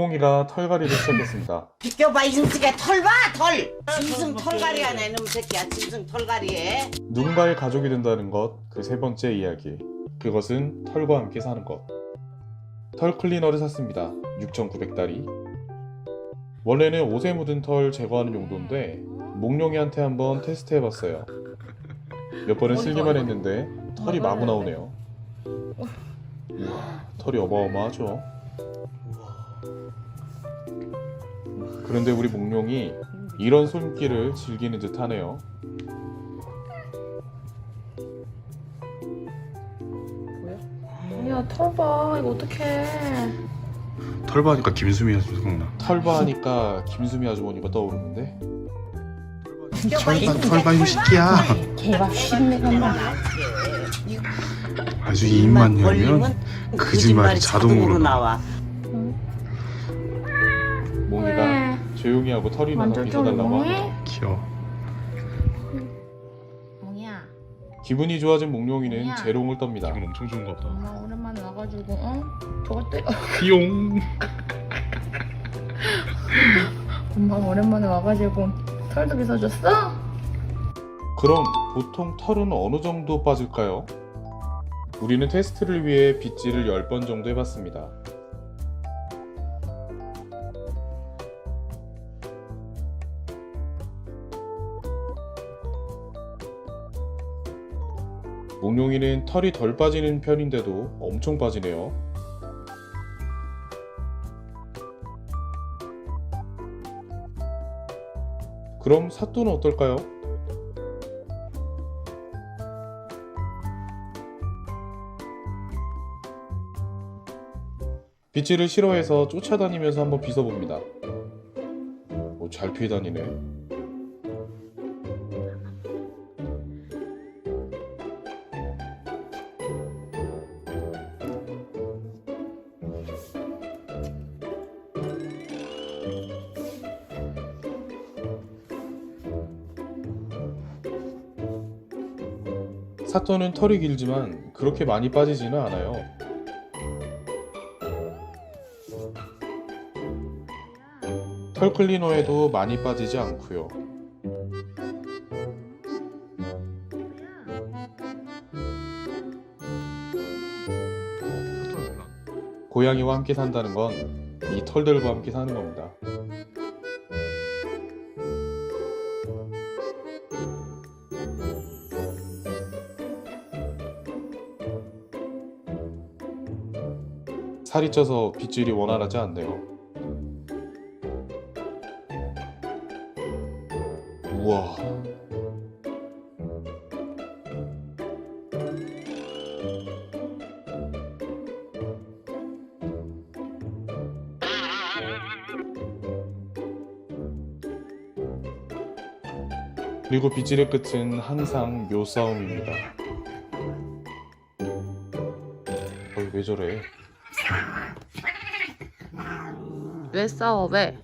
호몽이가 털갈이를 시작했습니다. 비껴봐 이승식의 털봐 털. 짐승 털갈이야 내놈 새끼야 짐승 털갈이에. 누군가의 가족이 된다는 것, 그 세 번째 이야기. 그것은 털과 함께 사는 것. 털 클리너를 샀습니다. 6,900달이. 원래는 옷에 묻은 털 제거하는 용도인데 몽룡이한테 한번 테스트 해봤어요. 몇 번은 쓸기만 했는데 털이 마구 나오네요. 우와, 털이 어마어마하죠. 그런데 우리 몽룡이 이런 손길을 즐기는 듯 하네요. 야, 털 봐. 이거 어떡해. 털 봐니까 김수미 아줌마 생각나. 털바하니까 김수미 아주머니가 떠오르는데 털 봐, 이 새끼야. 개밥 신내가 아주 입만 열면 거짓말이 자동으로 나와. 조용히 하고 털이 나서 완전 빗어달라고? 하네요. 귀여워. 몽이야. 기분이 좋아진 몽룡이는? 재롱을 떱니다. 엄청 좋은가 보다. 엄마 오랜만에 와가지고, 어? 저것도, 띠용. 엄마 오랜만에 와가지고 털도 빗어줬어? 그럼 보통 털은 어느 정도 빠질까요? 우리는 테스트를 위해 빗질을 10번 정도 해봤습니다. 몽룡이는 털이 덜 빠지는 편인데도 엄청 빠지네요. 그럼 사또는 어떨까요? 빗질을 싫어해서 쫓아다니면서 한번 빗어봅니다. 오, 잘 피해 다니네. 사또는 털이 길지만 그렇게 많이 빠지지는 않아요. 털 클리너에도 많이 빠지지 않고요. 고양이와 함께 산다는 건 이 털들과 함께 사는 겁니다. 살이 쪄서 빗질이 원활하지 않네요. 우와. 그리고 빗질의 끝은 항상 묘싸움입니다. 어이, 왜 저래? 왜 싸워, 왜?